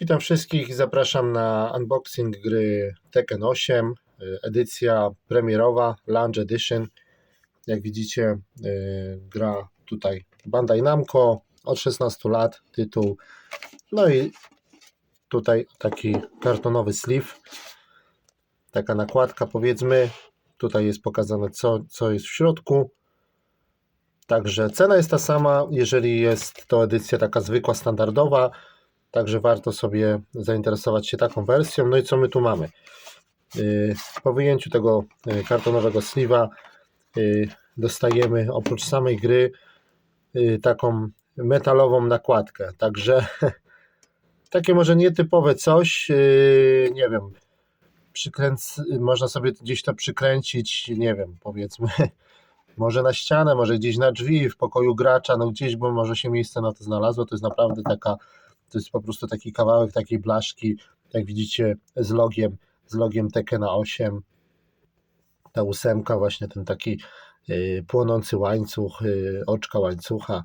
Witam wszystkich zapraszam na unboxing gry Tekken 8, y, edycja premierowa, Launch Edition. Jak widzicie, y, gra tutaj Bandai Namco od 16 lat, tytuł. No i tutaj taki kartonowy sleeve, taka nakładka powiedzmy. Tutaj jest pokazane co, co jest w środku. Także cena jest ta sama, jeżeli jest to edycja taka zwykła, standardowa. Także warto sobie zainteresować się taką wersją. No i co my tu mamy? Yy, Po wyjęciu tego yy, kartonowego sliwa yy, dostajemy oprócz samej gry taką metalową nakładkę. Także takie może nietypowe coś. Nie wiem. Przykręc, można sobie gdzieś to przykręcić, nie wiem, powiedzmy, może na ścianę, może gdzieś na drzwi w pokoju gracza, no gdzieś, bo może się miejsce na to znalazło. To jest naprawdę taka to jest po prostu taki kawałek takiej blaszki, jak widzicie, z logiem, z logiem Tekkena 8. Ta ósemka, właśnie ten taki y, płonący łańcuch, y, oczka łańcucha.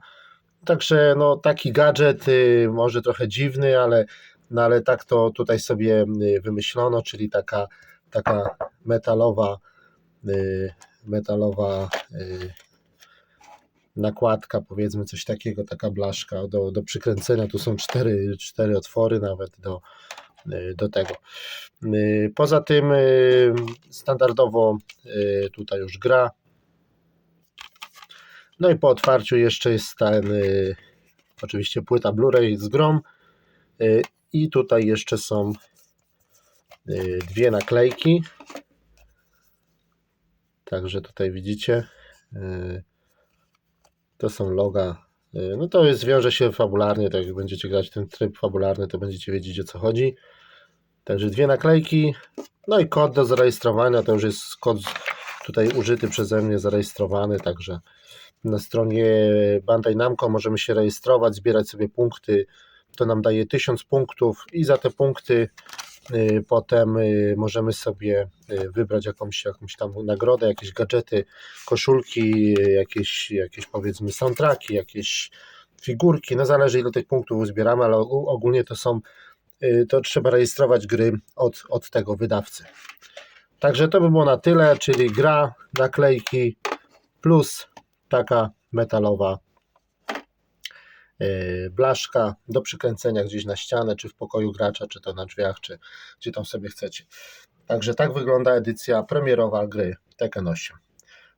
Także no, taki gadżet, y, może trochę dziwny, ale, no, ale tak to tutaj sobie wymyślono, czyli taka, taka metalowa, metalowa nakładka, powiedzmy coś takiego, taka blaszka do, do przykręcenia. Tu są cztery, cztery otwory nawet do, do tego. Poza tym y, standardowo y, tutaj już gra. No i po otwarciu jeszcze jest ten y, oczywiście płyta Blu-ray z grom i tutaj jeszcze są dwie naklejki. Także tutaj widzicie. To są loga. Y, No to jest, wiąże się fabularnie, tak jak będziecie grać ten tryb fabularny, to będziecie wiedzieć o co chodzi. Także dwie naklejki, no i kod do zarejestrowania, to już jest kod tutaj użyty przeze mnie, zarejestrowany, także na stronie Bandai Namco możemy się rejestrować, zbierać sobie punkty, to nam daje 1000 punktów i za te punkty potem y, możemy sobie y, wybrać jakąś, jakąś tam nagrodę, jakieś gadżety, koszulki, y, jakieś, jakieś powiedzmy soundtracki, jakieś figurki, no zależy ile tych punktów uzbieramy, ale ogó- ogólnie to są, y, to trzeba rejestrować gry od, od tego wydawcy. Także to by było na tyle, czyli gra, naklejki plus taka metalowa y, blaszka do przykręcenia gdzieś na ścianę, czy w pokoju gracza, czy to na drzwiach, czy gdzie tam sobie chcecie. Także tak wygląda edycja premierowa gry Tekken 8.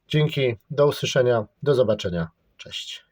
Dzięki, do usłyszenia, do zobaczenia, cześć.